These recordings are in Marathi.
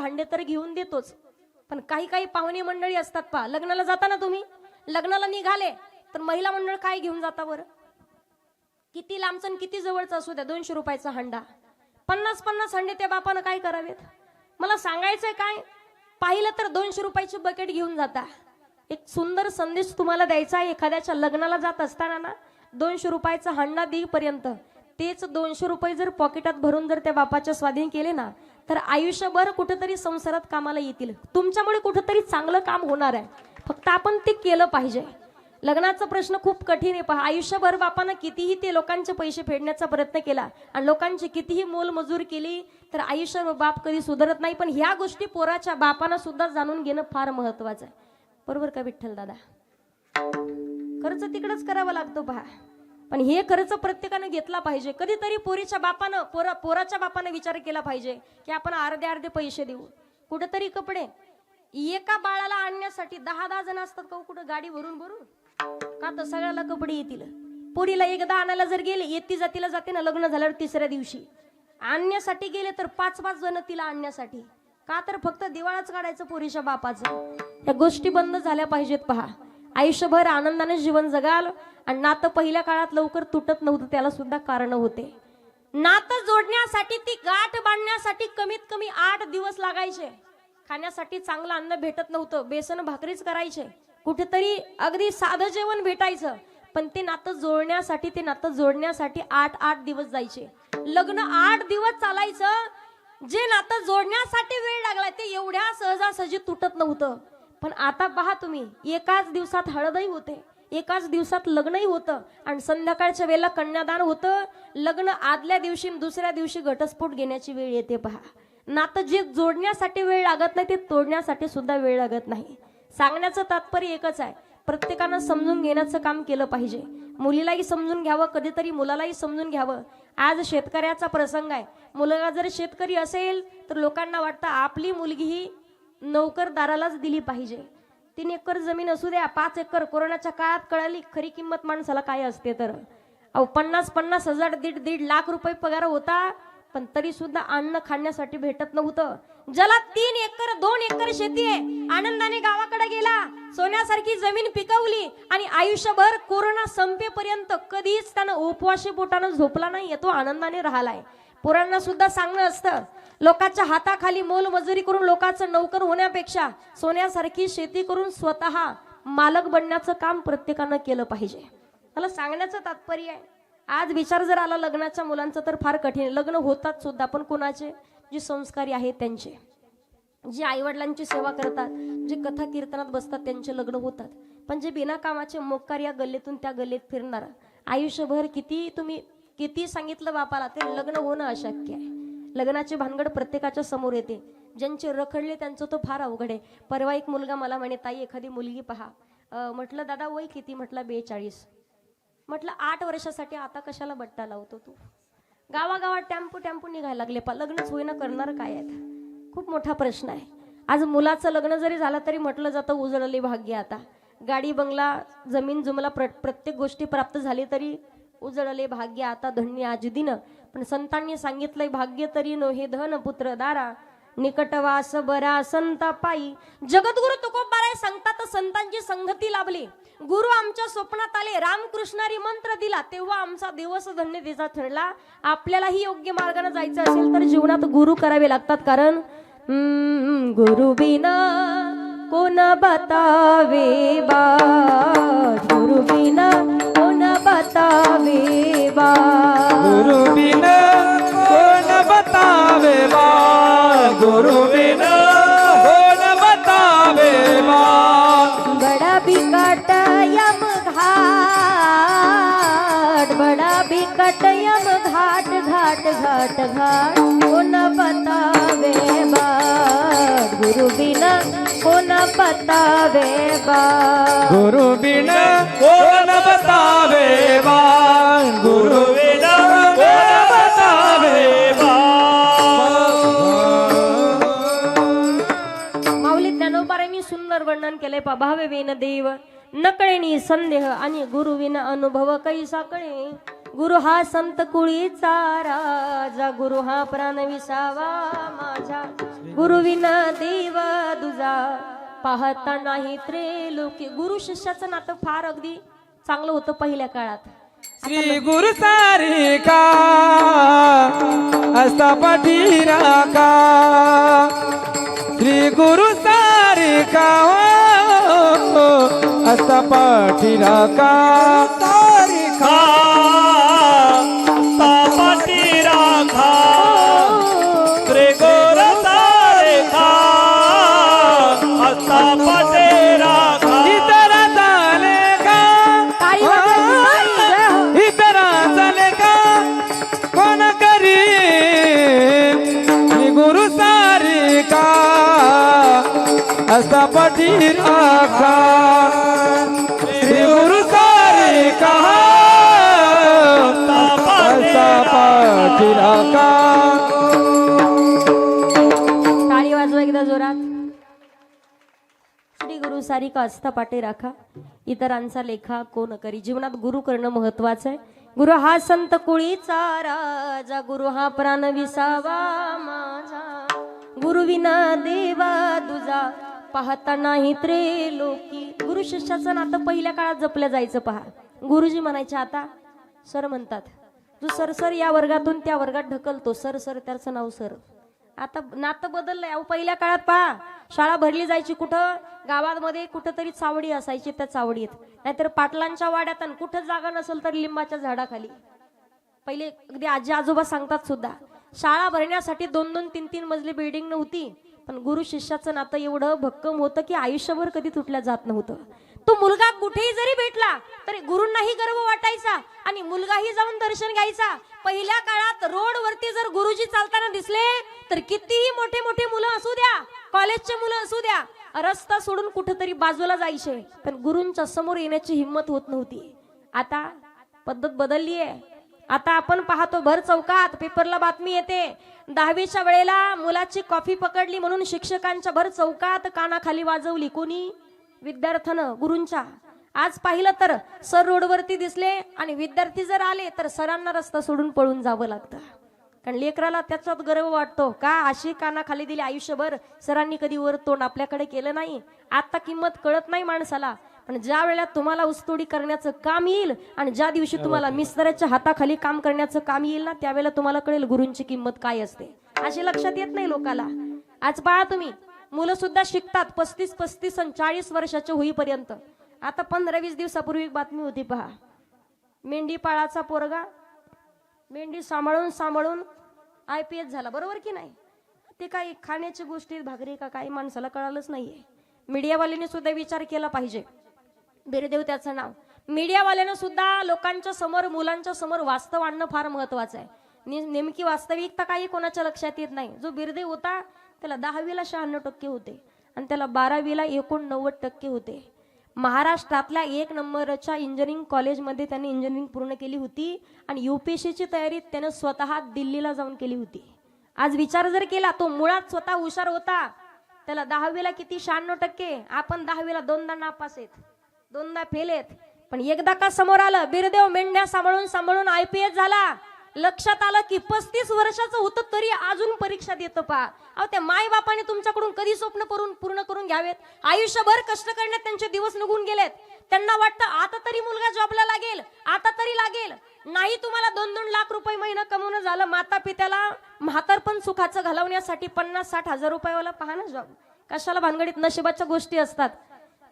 भांडे तर घेऊन देतोच. पण काही काही पाहुणे मंडळी असतात पा लग्नाला जाता ना तुम्ही? लग्नाला निघाले तर महिला मंडळ काय घेऊन जाता बरं? किती लांबचं किती जवळचं असू द्या दोनशे रुपयाचा हंडा. पन्नास पन्नास हंडे त्या बापानं काय करावेत? मला सांगायचंय काय? पाहिलं तर दोनशे रुपयाची बकेट घेऊन जाता. एक सुंदर संदेश तुम्हाला द्यायचा आहे एखाद्याच्या लग्नाला जात असताना ना दोनशे रुपयाचा हंडा देईपर्यंत तेच दोनशे रुपये जर पॉकेटात भरून जर त्या बापाच्या स्वाधीन केले ना तर आयुष्यभर कुठेतरी संसारात कामाला येतील. तुमच्यामुळे कुठेतरी चांगलं काम होणार आहे. फक्त आपण ते केलं पाहिजे. लग्नाचा प्रश्न खूप कठीण आहे. पहा आयुष्यभर बापानं कितीही ते लोकांचे पैसे फेडण्याचा प्रयत्न केला आणि लोकांची कितीही मोलमजूर केली तर आयुष्यभर बाप कधी सुधारत नाही. पण ह्या गोष्टी पोराच्या बापानं सुद्धा जाणून घेणं फार महत्वाचं आहे. बरोबर का विठ्ठल दादा? खर्च तिकडंच करावा लागतो पहा. पण हे खर्च प्रत्येकानं घेतला पाहिजे. कधीतरी पोरीच्या बापानं पोरा पोराच्या बापानं विचार केला पाहिजे की आपण अर्धे अर्धे पैसे देऊ. कुठंतरी कपडे. एका बाळाला आणण्यासाठी दहा दहा जण असतात का हो कुठं? गाडी भरून भरून? का तर सगळ्याला कपडे येतील? पोरीला एकदा आणायला जर गेले येती जातीला जाते ना लग्न झाल्यावर तिसऱ्या दिवशी. आणण्यासाठी गेले तर पाच पाच जण तिला आणण्यासाठी. का तर फक्त दिवाळाच काढायचं पोरीच्या बापाचं. या गोष्टी बंद झाल्या पाहिजेत पहा. आयुष्यभर आनंदाने जीवन जगाल आणि नातं पहिल्या काळात लवकर तुटत नव्हतं त्याला सुद्धा कारण होते. नातं जोडण्यासाठी ती गाठ बांधण्यासाठी कमीत कमी आठ दिवस लागायचे. खाण्यासाठी चांगलं अन्न भेटत नव्हतं बेसन भाकरीच करायचे. कुठेतरी अगदी साधं जेवण भेटायचं पण ते नातं जोडण्यासाठी ते नातं जोडण्यासाठी आठ आठ दिवस जायचे. लग्न आठ दिवस चालायचं जे नातं जोडण्यासाठी वेळ लागलाय ते एवढ्या सहजासहजी तुटत नव्हतं. पण आता पहा तुम्ही एकाच दिवसात हळदही होते एकाच दिवसात लग्नही होतं आणि संध्याकाळच्या वेळेला कन्यादान होतं. लग्न आदल्या दिवशी दुसऱ्या दिवशी घटस्फोट घेण्याची वेळ येते पहा. नातं जे जोडण्यासाठी वेळ लागत नाही ते तोडण्यासाठी सुद्धा वेळ लागत नाही. सांगण्याचं तात्पर्य एकच आहे प्रत्येकानं समजून घेण्याचं काम केलं पाहिजे. मुलीलाही समजून घ्यावं कधीतरी मुलालाही समजून घ्यावं. आज शेतकऱ्याचा प्रसंग आहे मुलगा जर शेतकरी असेल तर लोकांना वाटतं आपली मुलगी ही नोकरदारालाच दिली पाहिजे. तीन एकर जमीन असू द्या पाच एकर कोरोनाच्या काळात कळाली खरी किंमत माणसाला काय असते तर. अहो पन्नास पन्नास हजार दीड दीड लाख रुपये पगार होता पण तरी सुद्धा अन्न खाण्यासाठी भेटत नव्हतं. ज्याला तीन एकर दोन एकर शेती आहे आनंदाने गावाकडे गेला सोन्यासारखी जमीन पिकवली आणि आयुष्यभर कोरोना संपेपर्यंत कधीच त्यानं उपवाशी पोटानं झोपला नाही तो आनंदाने राहिलाय. पोरांना सुद्धा सांगणं असतं. लोकांच्या हाताखाली मोलमजुरी करून लोकांचं नौकर होण्यापेक्षा सोन्यासारखी शेती करून स्वतः मालक बनण्याचं काम प्रत्येकानं केलं पाहिजे. मला सांगण्याचं तात्पर्य आहे. आज विचार जर आला लग्नाच्या मुलांचं तर फार कठीण लग्न होतात सुद्धा पण कोणाचे? जे संस्कारी आहेत त्यांचे. जे आईवडिलांची सेवा करतात जे कथा कीर्तनात बसतात त्यांचे लग्न होतात. पण जे बिना कामाचे या गल्लीतून त्या गल्लीत फिरणार आयुष्यभर किती तुम्ही किती सांगितलं बापाला ते लग्न होणं अशक्य आहे. लग्नाची भानगड प्रत्येकाच्या समोर येते. ज्यांचे रखडले त्यांचं तो फार अवघड आहे. परवा एक मुलगा मला म्हणे ताई एखादी मुलगी पहा. म्हटलं दादा वय किती? म्हटलं बेचाळीस. म्हटलं आठ वर्षासाठी आता कशाला बट्टा लावतो तू? गावागावात टेम्पो टेम्पो निघायला लागले. पा लग्नच होईना करणार काय आहेत खूप मोठा प्रश्न आहे. आज मुलाचं लग्न जरी झालं तरी म्हटलं जातं उजळले भाग्य आता. गाडी बंगला जमीन जुमला प्र प्रत्येक गोष्टी प्राप्त झाली तरी उजळले भाग्य आता धन्य आज दिन. पण संतांनी सांगितलंय भाग्य तरी नो हे धन पुत्र दारा. निकटवास बरा संत पायी. जगद्गुरु तुकोबाराय सांगतात संतांची संगती लाभली. गुरु आमच्या स्वप्नात आले रामकृष्णारी मंत्र दिला. तेव्हा आमचा दिवस धन्य ठरला. आपल्यालाही योग्य मार्गाने जायचं असेल तर जीवनात गुरु करावे लागतात. कारण गुरु बिना कोण बतावे बा गुरु बिना कोण बतावे बा गुरु बिन कोण बतावे बा गुरु बिन बडा बिकट यम घाट घाट घाट घाट कोण बतावे बा? गुरु बिना कोण बतावे बा? गुरु बिन कोण बतावे बा? गुरु बिन कोण बतावे बा? माऊली ज्ञानोबारांनी सुंदर वर्णन केले पा भावे विन देव नकळेनी संदेह आणि गुरु विन अनुभव कैसा कळे? गुरु हा संत कुळीचा राजा गुरु हा प्राण विसावा माझा. गुरु विना देव दुजा पाहता नाही त्रेलोकी. गुरु शिष्याचं नातं फार अगदी चांगलं होतं पहिल्या काळात. श्री गुरु सारिका असा पाठी राका श्री गुरु सारिका हो, असा पाठी श्री आस्था पाटे राखा? इतरांचा लेखा कोण करी? जीवनात गुरु करणं महत्वाचं आहे. गुरु हा संत कुळीचा राजा. गुरु हा प्राण विसावा माझा. गुरु विना देवा दुजा पाहता नाही त्रेलोकी गुरु शिष्याचं नातं पहिल्या काळात जपलं जायचं पहा. गुरुजी म्हणायचे आता सर म्हणतात तू सर सर या वर्गातून त्या वर्गात ढकलतो. सर सर त्याचं नाव सर. आता नातं बदललंय. अहो पहिल्या काळात पहा शाळा भरली जायची कुठं? गावामध्ये कुठंतरी चावडी असायची त्या चावडीत. नाहीतर पाटलांच्या वाड्यात आणि कुठं जागा नसेल तर लिंबाच्या झाडाखाली. पहिले अगदी आजी आजोबा सांगतात सुद्धा. शाळा भरण्यासाठी दोन दोन तीन तीन मजली बिल्डिंग नव्हती. पण गुरु शिष्याचं नातं एवढं भक्कम होतं की आयुष्यभर कधी तुटल्या जात नव्हतं. तो मुलगा कुठेही जरी भेटला तरी गुरूंनाही गर्व वाटायचा आणि मुलगाही जाऊन दर्शन घ्यायचा. पहिल्या काळात रोडवरती जर गुरुजी चालताना दिसले तर कितीही मोठे मोठे मुलं असू द्या कॉलेजचे मुलं असू द्या रस्ता सोडून कुठेतरी बाजूला जायचे. पण गुरुंच्या समोर येण्याची हिंमत होत नव्हती. आता पद्धत बदलली आहे. आता आपण पाहतो भर चौकात पेपरला बातमी येते. दहावीच्या वेळेला मुलाची कॉफी पकडली म्हणून शिक्षकांच्या भर चौकात कानाखाली वाजवली. कोणी? विद्यार्थ्यानं गुरूंच्या. आज पाहिलं तर सर रोडवरती दिसले आणि विद्यार्थी जर आले तर सरांना रस्ता सोडून पळून जावं लागतं. कारण लेकराला त्याच्यात गर्व वाटतो. का अशी कानाखाली दिली आयुष्यभर? सरांनी कधी वर तोंड आपल्याकडे केलं नाही. आता किंमत कळत नाही माणसाला. पण ज्या वेळेला तुम्हाला उस्तोडी करण्याचं काम येईल आणि ज्या दिवशी तुम्हाला मिस्त्याच्या हाताखाली काम करण्याचं काम येईल ना त्यावेळेला तुम्हाला कळेल गुरूंची किंमत काय असते. अशी लक्षात येत नाही लोकाला. आज पहा तुम्ही. मुलं सुद्धा शिकतात पस्तीस पस्तीस आणि चाळीस वर्षाचे होईपर्यंत. आता पंधरा वीस दिवसापूर्वी बातमी होती पहा. मेंढीपाळाचा पोरगा मेंढी सांभाळून सांभाळून आय पी एस झाला. बरोबर की नाही? ते काही खाण्याची गोष्टी भाकरी का काही माणसाला कळालंच नाहीये. मीडियावाल्याने सुद्धा विचार केला पाहिजे. बिरदेव त्याचं नाव. मीडियावाल्यानं सुद्धा लोकांच्या समोर मुलांच्या समोर वास्तव आणणं फार महत्वाचं आहे. नेमकी वास्तविकता काही कोणाच्या लक्षात येत नाही. जो बिरदेव होता त्याला दहावीला शहाण्णव टक्के होते आणि त्याला बारावीला एकोणनव्वद टक्के होते. महाराष्ट्रातल्या एक नंबरच्या इंजिनिअरिंग कॉलेजमध्ये त्यांनी इंजिनिअरिंग पूर्ण केली होती आणि यू पी एस सीची तयारी त्यानं स्वतः दिल्लीला जाऊन केली होती. आज विचार जर केला तो मुळात स्वतः हुशार होता. त्याला दहावीला किती? शहाण्णव टक्के. आपण दहावीला दोनदा नापास आहेत. दोनदा फेल आहेत. पण एकदा का समोर आलं बिरदेव मेंढ्या सांभाळून सांभाळून आय पी एस झाला. लक्षात आलं की पस्तीस वर्षाचं होतं तरी अजून परीक्षा देतं पहा अहो त्या मायबापाने तुमच्याकडून कधी स्वप्न करून पूर्ण करून घ्यावेत? आयुष्यभर कष्ट करण्यात त्यांचे दिवस निघून गेलेत. त्यांना वाटतं आता तरी मुलगा जॉबला लागेल आता तरी लागेल. नाही तुम्हाला दोन दोन लाख रुपये महिना कमवणं झालं माता पित्याला म्हातारपण सुखाचं घालवण्यासाठी पन्नास साठ हजार रुपयावाला पहा ना जॉब कशाला भानगडीत नशिबाच्या गोष्टी असतात?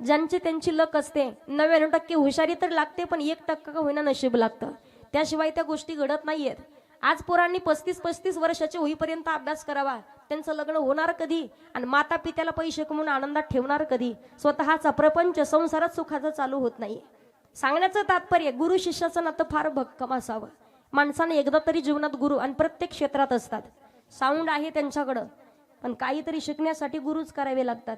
ज्यांची त्यांची लक असते. नव्याण्णव टक्के हुशारी तर लागते पण एक टक्का का होईना नशीब लागतं. त्याशिवाय त्या गोष्टी घडत नाहीयेत. आज पोरांनी पस्तीस पस्तीस वर्षाचे होईपर्यंत अभ्यास करावा. त्यांचं लग्न होणार कधी? आणि माता पित्याला पैसे कमवून आनंदात ठेवणार कधी? स्वतःचा प्रपंच संसारात सुखाचं चालू होत नाही सांगण्याचं तात्पर्य गुरु शिष्याचं नातं फार भक्कम असावं. माणसाने एकदा तरी जीवनात गुरु आणि प्रत्येक क्षेत्रात असतात. साऊंड आहे त्यांच्याकडं. पण काहीतरी शिकण्यासाठी गुरुच करावे लागतात.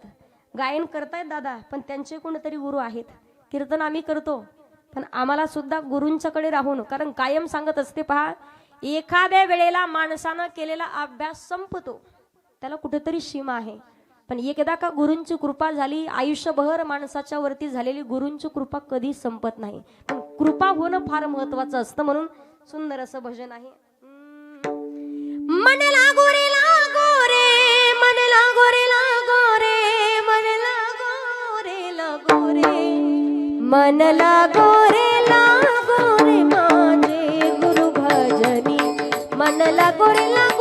गायन करतायत दादा पण त्यांचे कोणतरी गुरु आहेत. कीर्तन आम्ही करतो. पण आम्हाला सुद्धा गुरूंच्याकडे राहून कारण कायम सांगत असते पहा एखाद्या वेळेला माणसानं केलेला अभ्यास संपतो. त्याला कुठेतरी सीमा आहे. पण एकदा का गुरूंची कृपा झाली आयुष्यभर माणसाच्या वरती झालेली गुरूंची कृपा कधी संपत नाही. पण कृपा होणं फार महत्वाचं असतं म्हणून सुंदर असं भजन आहे. मन लागोरे लागोरे मन लागोरे मन लागो रे लागो रे माझे गुरु भजनी. मन लागो रे लागो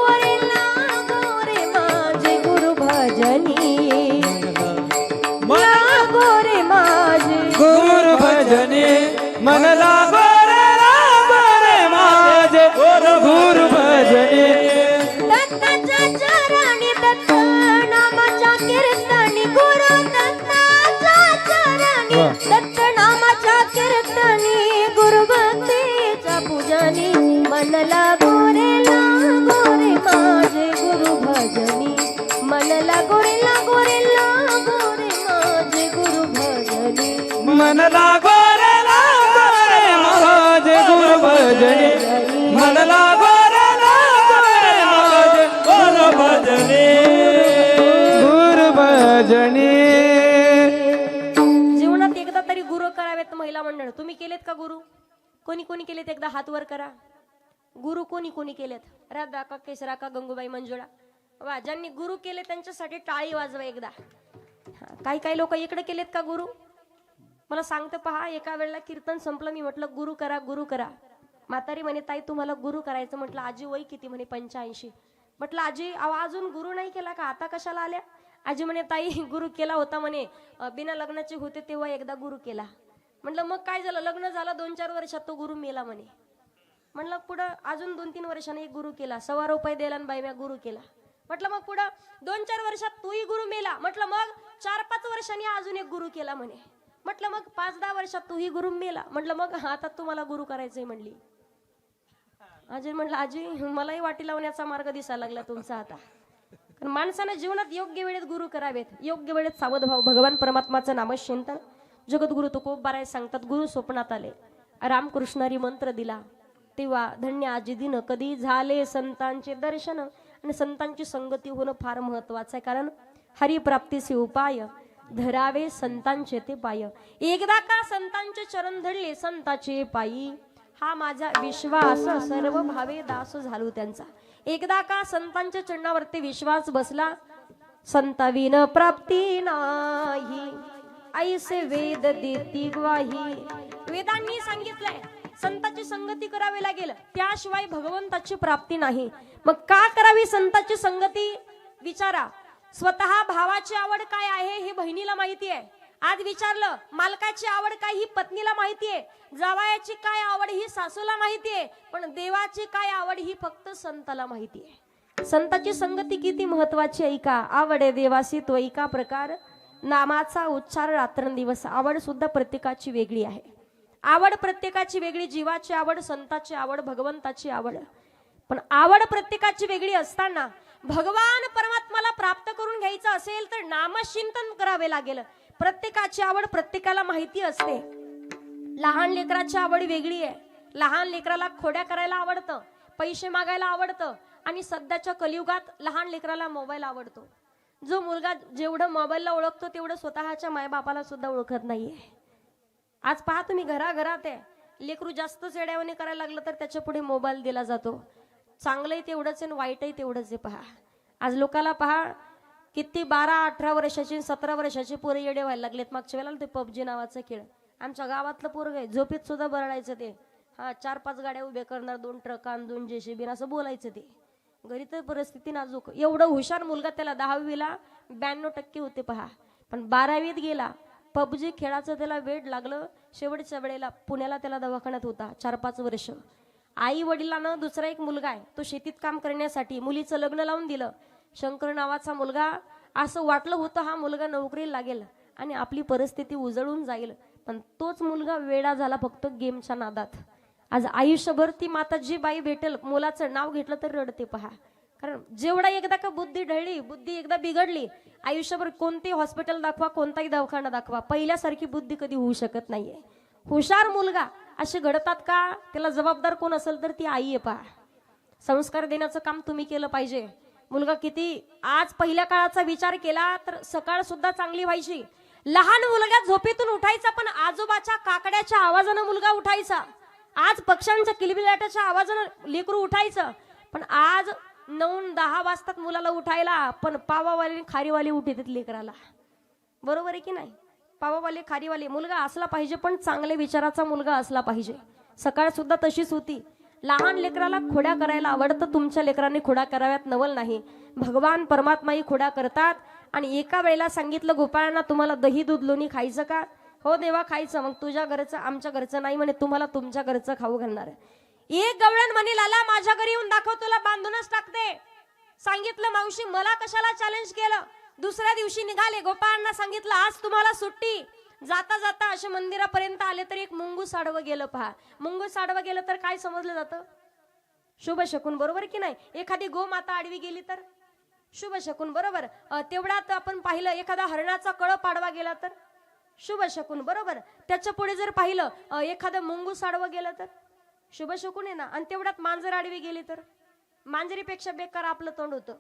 कीर्तनी गुरुभक्तीचा पूजनी मन कोणी कोणी केलेत एकदा हात वर करा. गुरु कोणी कोणी केलेत? राधा का केसरा का गंगूबाई मंजुळा. वा ज्यांनी गुरु केले त्यांच्यासाठी टाळी वाजवा एकदा. काही काही लोक इकडे केलेत का गुरु? मला सांगत पहा एका वेळेला कीर्तन संपलं मी म्हटलं गुरु करा गुरु करा. म्हातारी म्हणे ताई तुम्हाला गुरु करायचं म्हटलं आजी वय किती? म्हणे पंच्याऐंशी. म्हटलं आजी अहो, अजून गुरु नाही केला का? आता कशाला आल्या? आजी म्हणे ताई गुरु केला होता म्हणे. बिना लग्नाचे होते तेव्हा एकदा गुरु केला. म्हटलं मग काय झालं? लग्न झालं दोन चार वर्षात तो गुरु मेला म्हणे. म्हटलं पुढं अजून दोन तीन वर्षाने एक गुरु केला. सव्वा रुपये दिला आणि बाई म्या गुरु केला. म्हटलं मग पुढं दोन चार वर्षात तूही गुरु मेला. म्हटलं मग चार पाच वर्षांनी अजून एक गुरु केला म्हणे. म्हटलं मग पाच दहा वर्षात तूही गुरु मेला. म्हटलं मग आता तुम्हाला गुरु करायचंय म्हणली. आजी म्हटलं आजी मलाही वाटी लावण्याचा मार्ग दिसायला लागला तुमचा आता. कारण माणसानं जीवनात योग्य वेळेत गुरु करावेत. योग्य वेळेत सावध भाव भगवान परमात्माचं नामच चिंतन जगद्गुरु तुकोब बाराय सांगतात गुरु स्वप्नात आले. रामकृष्णारी मंत्र दिला. तेव्हा धन्य आजी दिन कधी झाले संतांचे दर्शन आणि संतांची संगती होणं फार महत्वाचं आहे. कारण हरिप्राप्तीचे उपाय धरावे संतांचे ते पाय. एकदा का संतांचे चरण धरले संताचे पायी. हा माझा विश्वास सर्व भावे दास झालो त्यांचा. एकदा का संतांच्या चरणावरती विश्वास बसला संताविन प्राप्ती नाही. ऐसे वेद देती ग्वाही. वेदांनी सांगितलंय संताची संगती करावी लागेल त्याशिवाय भगवंताची प्राप्ती नाही. मग का करावी संताची संगती? विचारा स्वतः भावाची आवड काय आहे हे बहिणीला माहिती आहे आज विचारलं मालकाची आवड काय ही पत्नीला माहिती आहे जावयाची काय आवड ही सासूला माहिती आहे पण देवाची काय आवड ही फक्त संताला माहिती आहे संताची संगती किती महत्वाची ऐका आवडे देवासी तो एका प्रकार नामाचा उच्चार रात्रंदिवस. आवड सुद्धा प्रत्येकाची वेगळी आहे. आवड प्रत्येकाची वेगळी जीवाची आवड संताची आवड भगवंताची आवड. पण आवड प्रत्येकाची वेगळी असताना भगवान परमात्माला प्राप्त करून घ्यायचं असेल तर नामचिंतन करावे लागेल. प्रत्येकाची आवड प्रत्येकाला माहिती असते. लहान लेकराची आवड वेगळी आहे. लहान लेकराला खोड्या करायला आवडतं पैसे मागायला आवडतं आणि सध्याच्या कलियुगात लहान लेकराला मोबाईल आवडतो. जो मुलगा जेवढं मोबाईलला ओळखतो तेवढं स्वतःच्या मायबापाला सुद्धा ओळखत नाहीये. आज पहा तुम्ही घराघरात आहे. लेकरू जास्त चेड्यावणी करायला लागलं तर त्याच्या पुढे मोबाईल दिला जातो. चांगलंही तेवढंच आहे आणि वाईटही तेवढंच आहे पहा. आज लोकाला पहा किती बारा अठरा वर्षाची सतरा वर्षाची पोरं येडे व्हायला लागलेत. मागच्या वेळेला ते पबजी नावाचा खेळ. आमच्या गावातलं पोरग आहे झोपेत सुद्धा बरडायचं ते. हा चार पाच गाड्या उभे करणार दोन ट्रक आणि दोन जेसीबी असं बोलायचं ते. घरी तर परिस्थिती नाजूक. एवढं हुशार मुलगा त्याला दहावीला ब्याण्णव टक्के होते पहा. पण बारावीत गेला. पबजी खेळाचं त्याला वेड लागलं. शेवटच्या वेळेला पुण्याला त्याला दवाखान्यात होता. चार पाच वर्ष. आई वडिलांना दुसरा एक मुलगा आहे. तो शेतीत काम करण्यासाठी मुलीचं लग्न लावून दिलं. शंकर नावाचा मुलगा. असं वाटलं होतं हा मुलगा नोकरीला लागेल आणि आपली परिस्थिती उजळून जाईल. पण तोच मुलगा वेडा झाला फक्त गेमच्या नादात. आज आयुष्यभर ती माता जी बाई भेटेल मुलाचं नाव घेतलं तर रडते पहा. कारण जेवढा एकदा का बुद्धी ढळली बुद्धी एकदा बिघडली आयुष्यभर कोणते हॉस्पिटल दाखवा कोणताही दवाखाना दाखवा पहिल्यासारखी बुद्धी कधी होऊ शकत नाहीये. हुशार मुलगा असे घडतात का? त्याला जबाबदार कोण असेल तर ती आई आहे पहा. संस्कार देण्याचं काम तुम्ही केलं पाहिजे. मुलगा किती आज पहिल्या काळाचा विचार केला तर सकाळ सुद्धा चांगली व्हायची. लहान मुलगा झोपेतून उठायचा पण आजोबाच्या काकड्याच्या आवाजानं मुलगा उठायचा. आज पक्ष्यांच्या किलबिलाटाच्या आवाजानं लेकरू उठायचं पण आज नऊ दहा वाजतात मुलाला उठायला पण पावावाली खारीवाली उठतात लेकराला. बरोबर आहे की नाही? पावावाले खारीवाले मुलगा असला पाहिजे पण चांगले विचाराचा मुलगा असला पाहिजे. सकाळ सुद्धा तशीच होती. लहान लेकराला खोड्या करायला आवडतं तुमच्या लेकरांनी खोड्या कराव्यात नवल नाही. भगवान परमात्माही खोड्या करतात. आणि एका वेळेला सांगितलं गोपाळांना तुम्हाला दही दूध लोणी खायचं का? हो देवा खायचं. मग तुझ्या घरचं आमच्या घरचं नाही म्हणे तुम्हाला तुमच्या घरचं खाऊ घालणार एक गवळण म्हणे लाला माझ्या घरी येऊन दाखव तुला बांधूनच टाकते. सांगितलं मावशी मला कशाला चॅलेंज केलं? दुसऱ्या दिवशी निघाले गोपाळांना सांगितलं आज तुम्हाला सुट्टी. जाता जाता असे मंदिरापर्यंत आले तर एक मुंगूस आडवं गेलं पहा. मुंगूस आडवं गेलं तर काय समजलं जातं? शुभ शकून बरोबर की नाही? एखादी गोमाता आडवी गेली तर? शुभ शकून बरोबर. तेवढ्यात आपण पाहिलं एखादा हरणाचा कळ पाडवा गेला तर? शुभ शकून बरोबर? त्याच्या पुढे जर पाहिलं एखादं मुंगूस आडवं गेलं तर? शुभ शकून आहे ना? आणि तेवढ्यात मांजर आडवी गेली तर? मांजरीपेक्षा बेकार आपलं तोंड होतं.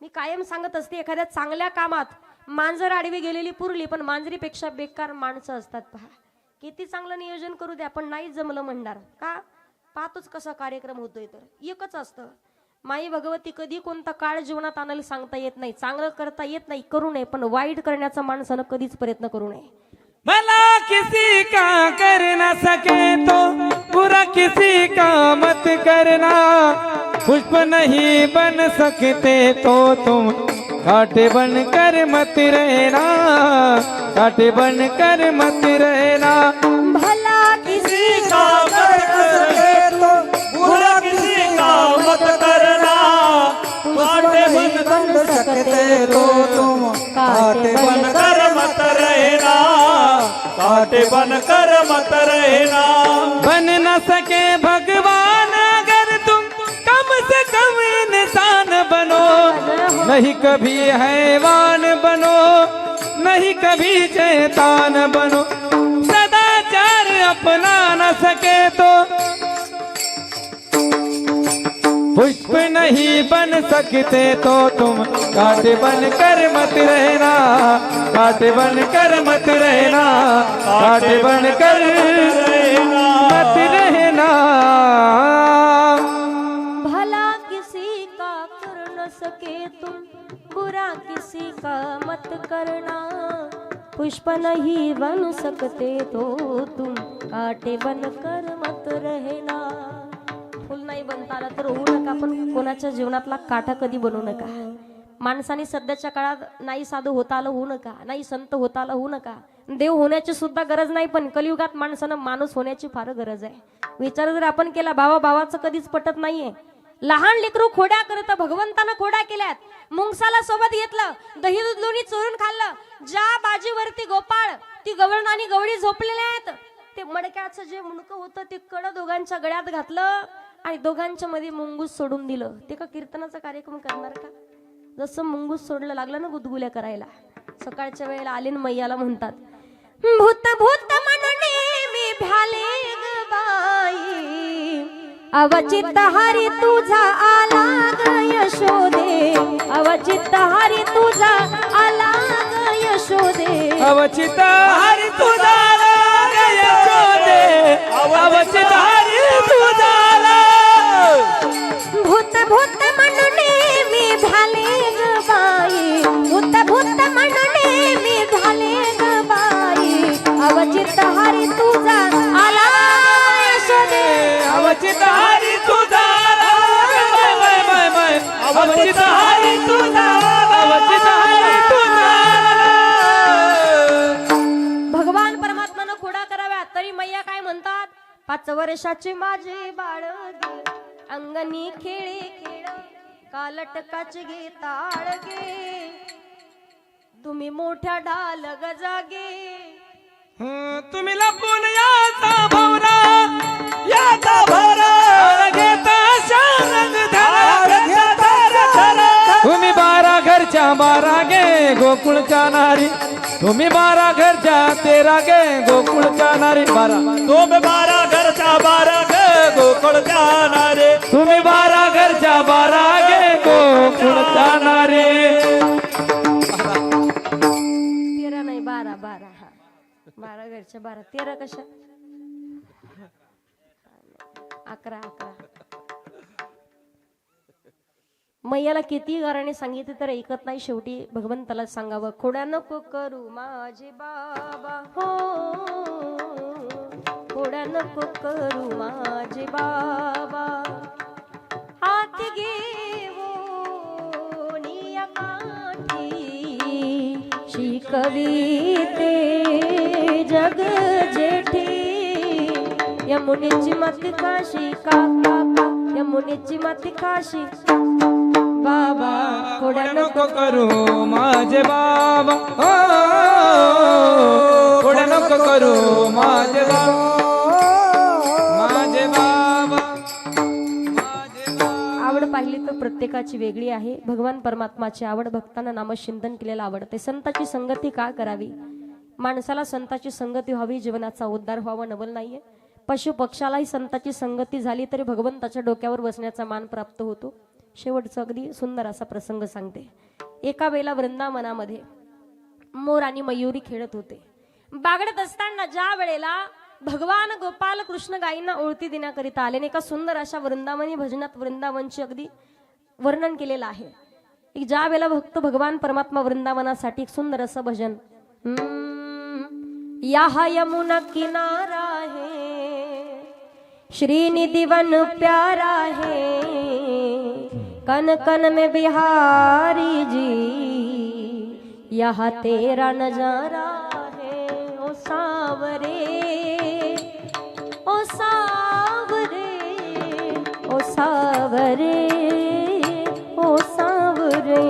मी कायम सांगत असते एखाद्या चांगल्या कामात मांजर आडवी गेलेली पुरली पण मांजरीपेक्षा बेकार माणसं असतात पहा. किती चांगलं नियोजन करू द्या पण नाही जमलं म्हणणार. का? पाहतोच कसा कार्यक्रम होतोय तर. एकच असतं. माई भगवती कधी कोणता काळ जीवनात आणायला सांगता येत नाही चांगलं करता येत नाही करू नये पण वाईट करण्याचा माणसानं कधीच प्रयत्न करू नये. भला किसी का कर न सके तो बुरा किसी का मत करना पुष्प नहीं बन सकते तो तुम। कांटे बन कर मत रहना कांटे बन कर मत रहना। सकते तो तुम. काटे बन कर मत रहना काटे बन कर मत रहना. बन न सके भगवान अगर तुम कम से कम इंसान बनो। नहीं कभी हैवान बनो नहीं कभी चैतान बनो। सदाचार अपना न सके तो नहीं बन सकते तो तुम कांटे बन कर मत रहना कांटे बन कर मत रहना कांटे बन कर मत रहना। भला किसी का कर न सके तुम, बुरा किसी का मत करना। पुष्प नहीं बन सकते तो तुम काटे बन कर मत रहना। फुल नाही बनता आला तर होऊ नका पण कोणाच्या जीवनातला काठा कधी बनवू नका. माणसाने सध्याच्या काळात नाही साधू होता आलं होऊ नका नाही संत होता आलं होऊ नका. देव होण्याची सुद्धा गरज नाही पण कलियुगात माणसानं माणूस होण्याची फार गरज आहे. विचार जर आपण केला भावा भावाचं कधीच पटत नाहीये. लहान लेकरू खोड्या करत भगवंतानं खोड्या केल्यात. मुंगसाला सोबत घेतलं दही दूध लोणी चोरून खाल्लं. ज्या बाजीवरती गोपाळ ती गवळण आणि गवळी झोपलेल्या आहेत. ते मडक्याचं जे मुंडकं होतं ते कड दोघांच्या गळ्यात घातलं. आणि दोघांच्या मध्ये मुंगूस सोडून दिलं. ते का कीर्तनाचा कार्यक्रम करणार का? जसं मुंगूस सोडलं लागलं ना गुदगुल्या करायला. सकाळच्या वेळेला आले मैयाला म्हणतात भूत भूत म्हणून मी भ्याले अवचित हरी तुझा आला ग यशोदे. अवचित हरी तुझा आला ग यशोदे. अवचित हरी वर्षाचे माझे बाळ गे. अंगणी खेळे खेळ कालटकाचे घे ताळ गे. तुम्ही मोठ्या ढाल गजागे हं, तुम्ही लपून याचा भवरा याचा भरा घेता रथरा. तुम्ही बारा घरच्या बारा गे गोकुळच्या नारी तुम्ही बारा घरच्या तेरा गे गोकुळच्या नारी बारा. तुम बारा घरचा बारा ग गोकुळ जाणारे तुम्ही बारा घरच्या बारा गे गोकुळच्या नारी तेरा नाही बारा बारा हा. बारा घरच्या बारा. तेरा कशा? अकरा अकरा. मैयाला किती गाराने सांगितले तर ऐकत नाही शेवटी भगवंताला सांगावं खोड्या नको करू माझे बाबा. हो खोड्या नको करू माझे बाबा. हात घेऊन या काठी शिकविते जग जेठी. यमुनेची माती काशी का का का यमुनेची माती काशी बाबा खोड्या नको करू माझे बाबा. हो, खोड्या नको करू माझे बाबा माझे बाबा. माझे बाबा. आवड पाहिली तर प्रत्येकाची वेगळी आहे. भगवान परमात्माची आवड भक्तांना नामचिंतन केलेलं आवडते संताची संगती का करावी? माणसाला संताची संगती व्हावी जीवनाचा उद्धार व्हावा नवल नाहीये. पशु पक्षालाही संताची संगती झाली तरी भगवंताच्या डोक्यावर बसण्याचा मान प्राप्त होतो. शेवटचा अगदी सुंदर असा प्रसंग सांगते. एका वेळेला वृंदावनामध्ये मोर आणि मयुरी खेळत होते. बागडत असताना ज्या वेळेला भगवान गोपाल कृष्ण गायींना ओळखी देण्याकरिता आले आणि एका सुंदर अशा वृंदावनी भजनात वृंदावनची अगदी वर्णन केलेलं आहे. एक ज्या वेळेला भक्त भगवान परमात्मा वृंदावनासाठी एक सुंदर असं भजन या हा यमुना किनारा है श्रीनिधिवन प्यारा है कन कन में बिहारी जी यहाँ तेरा नजारा है ओ सावरे ओ सावरे ओ सावरे ओ सावरे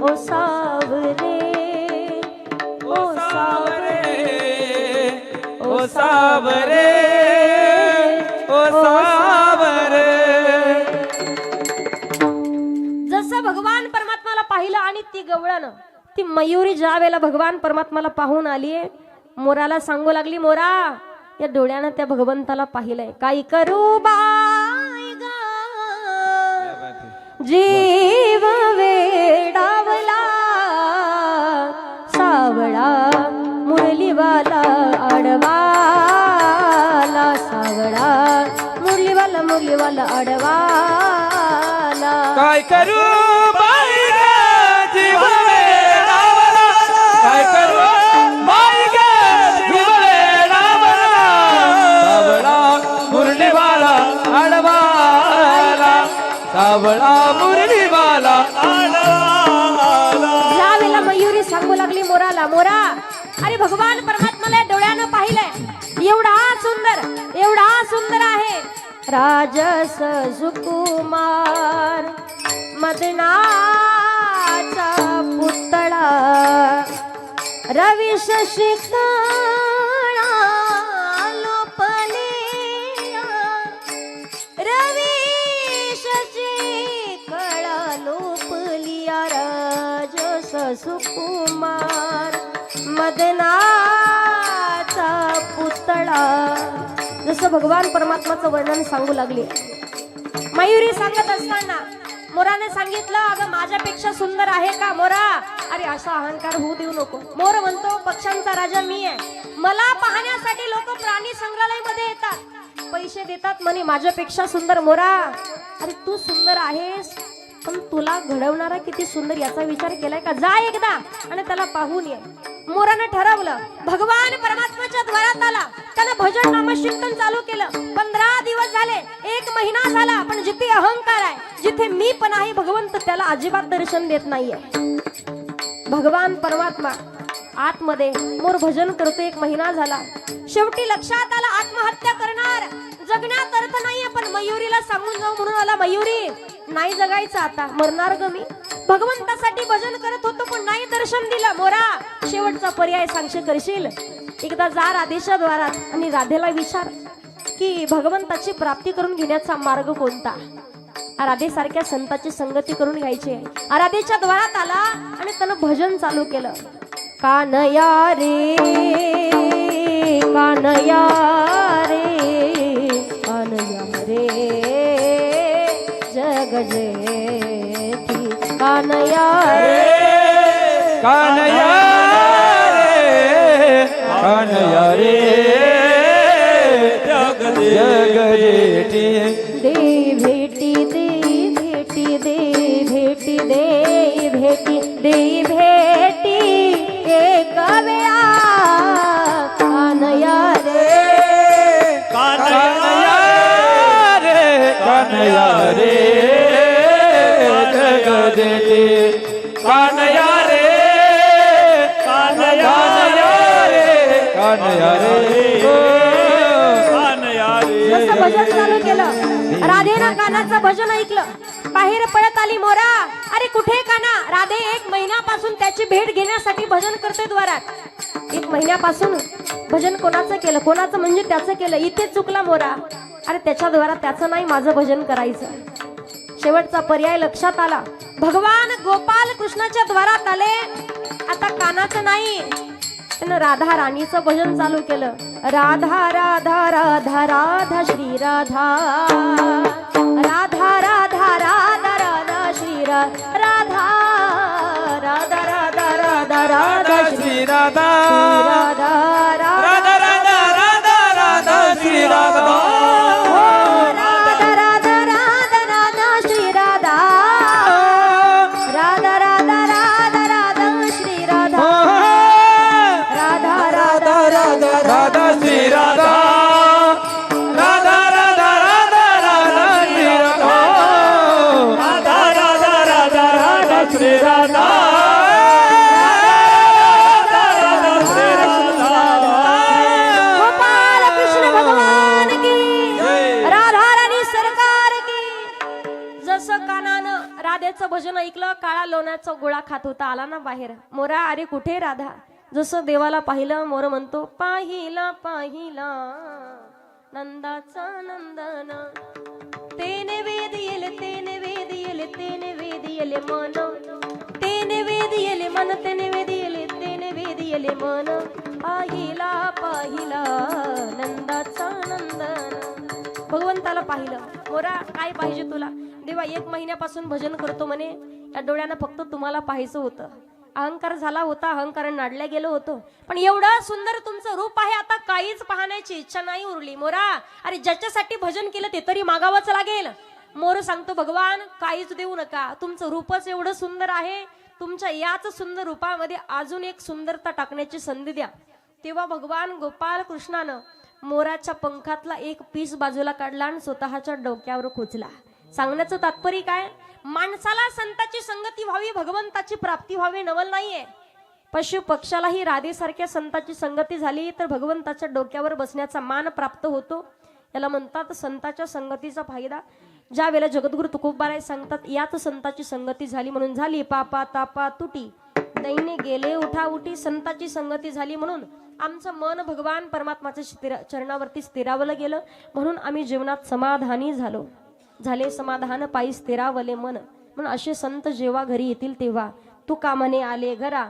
ओ सावरे ओ सावरे ओ सावरे ओ सावरे पाहिलं आणि ती गवळण ती मयुरी ज्या वेळेला भगवान परमात्माला पाहून आली मोराला सांगू लागली मोरा या डोळ्यानं त्या भगवंताला पाहिलंय. काही करू बाय ग? जीव वेडावला सावळा मुरलीवाला अडवाला सावळा मुरलीवाला मुरलीवाला अडवाला काय करू? सावळा मुरलीवाला. ज्यावेळेला मयुरी सांगू लागली मोराला मोरा अरे भगवान परमात्माला डोळ्यानं पाहिलंय. एवढा सुंदर एवढा सुंदर आहे. राजस सुकुमार मदनाचा पुतळा. रवी शशिका मदनाचा पुतळा. जसं भगवान परमात्माचं वर्णन सांगू लागले. मयुरी सांगत असताना मोराने सांगितलं अगं माझ्यापेक्षा सुंदर आहे का मोरा? अरे असा अहंकार होऊ देऊ नको. मोर म्हणतो पक्ष्यांचा राजा मी आहे. मला पाहण्यासाठी लोक प्राणी संग्रहालयामध्ये येतात. पैसे देतात म्हणे माझ्यापेक्षा सुंदर मोरा. अरे तू सुंदर आहेस. पण तुला घडवणारा किती सुंदर याचा विचार केलाय का? जा एकदा आणि त्याला पाहून ये. मोरानं ठरवलं भगवान परमात्माच्या द्वारात आला. त्यानं भजन नामशिंतन चालू केलं. पंधरा दिवस झाले एक महिना झाला पण जिथे अहंकार आहे जिथे मी पण आहे भगवंत त्याला अजिबात दर्शन देत नाहीये. भगवान परमात्मा आतमध्ये मोर भजन करतो एक महिना झाला. शेवटी लक्षात आला आत्महत्या करणार. जगण्यात अर्थ नाहीये पण मयुरीला सांगून जाऊ म्हणून आला मयुरी. नाही जगायचं आता. मरणार ग मी. भगवंतासाठी भजन करत होतो पण नाही दर्शन दिलं. मोरा शेवटचा पर्याय सांगशे करशील? एकदा जा राधेच्या द्वारात आणि राधेला विचार की भगवंताची प्राप्ती करून घेण्याचा मार्ग कोणता? राधेसारख्या संताची संगती करून घ्यायची आहे. राधेच्या द्वारात आला आणि त्यानं भजन चालू केलं. कानया रे कानया रे कानया रे. गजेठी कानया कानया रे. कानया रे. भेटी दे भेटी दे भेटी दे भेटी दे भेटी दे भेटी कानया रे जगदेते कानया रे कानया रे कानया रे कानया रे भजन चालू केलं राधेनं कानाचं भजन ऐकलं बाहेर पळत आली मोरा. अरे कुठे काना? राधे एक महिन्यापासून त्याची भेट घेण्यासाठी भजन करते द्वारात. एक महिन्यापासून भजन कोणाचं केलं? कोणाचं म्हणजे त्याचं केलं? इथे चुकला मोरा. अरे त्याच्या द्वारा त्याचं नाही माझं भजन करायचं शेवटचा पर्याय लक्षात आला भगवान गोपाल कृष्णाच्या द्वारात आले आता कानाचं नाही त्यानं राधा राणीचं भजन चालू केलं राधा राधा राधा राधा श्री राधा राधा राधा राधा राधा श्री राधा राधा राधा राधा राधा श्री राधा राधा मोरा लोण्याचा गोळा खात होता आला ना बाहेर. मोरा अरे कुठे राधा? जसं देवाला पाहिलं मोर म्हणतो पाहिला पाहिला. नंदाचा नंदन. तेने वेद येले तेने वेद येले तेने वेद येले मन. तेने वेद येले मन तेने वेद येले तेने वेद येले मन. पाहिला पाहिला नंदाचा नंदन. भगवंताला पाहिलं. मोरा काय पाहिजे तुला? देवा एक महिन्यापासून भजन करतो म्हणे. या डोळ्यानं फक्त तुम्हाला पाहायचं होतं. अहंकार झाला होता अहंकार नाडल्या गेलो होतो. पण एवढं सुंदर तुमचं रूप आहे आता काहीच पाहण्याची इच्छा नाही उरली. मोरा अरे ज्याच्यासाठी भजन केलं ते तरी मागावंच लागेल. मोर सांगतो भगवान काहीच देऊ नका. तुमचं रूपच एवढं सुंदर आहे. तुमच्या याच सुंदर रूपामध्ये अजून एक सुंदरता टाकण्याची संधी द्या. तेव्हा भगवान गोपाल कृष्णानं मोराच्या पंखातला एक पीस बाजूला काढला आणि स्वतःच्या डोक्यावर खोचला. सांगण्याचं तात्पर्य काय? माणसाला संताची संगती व्हावी भगवंताची प्राप्ती व्हावी नवल नाहीये. पशु पक्षालाही राधेसारख्या संताची संगती झाली तर भगवंताच्या डोक्यावर बसण्याचा मान प्राप्त होतो. याला म्हणतात संताच्या संगतीचा फायदा. ज्या वेळेला जगद्गुरु तुकोबाराय सांगतात यात संताची संगती झाली म्हणून झाली. पापा तापा तुटी. दैने गेले उठा उठी संताची संगती झाली म्हणून आमचं मन भगवान परमात्माच्या स्थिर चरणावरती स्थिरावलं गेलं. म्हणून आम्ही जीवनात समाधानी झालो. झाले समाधान पायी स्थिरावले मन. म्हणून असे संत जेव्हा घरी येतील तेव्हा. तू कामने आले घरा.